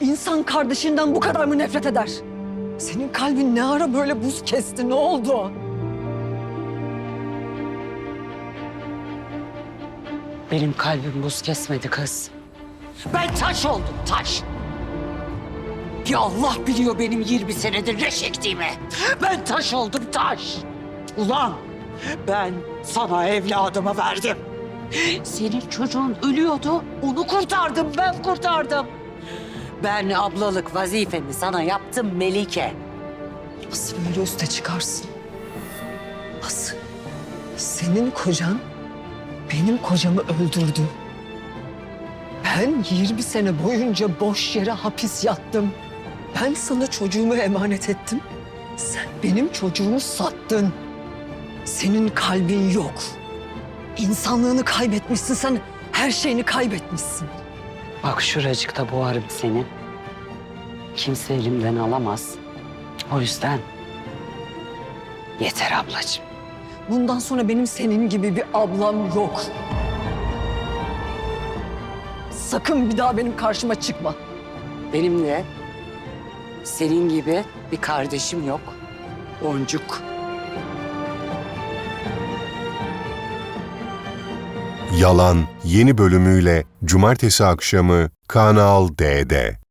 İnsan kardeşinden bu kadar mı nefret eder? Senin kalbin ne ara böyle buz kesti? Ne oldu? Benim kalbim buz kesmedi kız. Ben taş oldum taş. Ya Allah biliyor benim 20 senedir reş ektiğimi. Ben taş oldum taş. Ulan ben sana evladımı verdim. Senin çocuğun ölüyordu. Onu kurtardım ben kurtardım. Ben ablalık vazifemi sana yaptım Melike. Nasıl böyle üste çıkarsın? Nasıl? Senin kocan benim kocamı öldürdü. Ben 20 sene boyunca boş yere hapis yattım. Ben sana çocuğumu emanet ettim. Sen benim çocuğumu sattın. Senin kalbin yok. İnsanlığını kaybetmişsin sen. Her şeyini kaybetmişsin. Bak şuracıkta boğarım seni. Kimse elimden alamaz. O yüzden yeter ablacığım. Bundan sonra benim senin gibi bir ablam yok. Sakın bir daha benim karşıma çıkma. Benim de senin gibi bir kardeşim yok. Boncuk. Yalan yeni bölümüyle cumartesi akşamı Kanal D'de.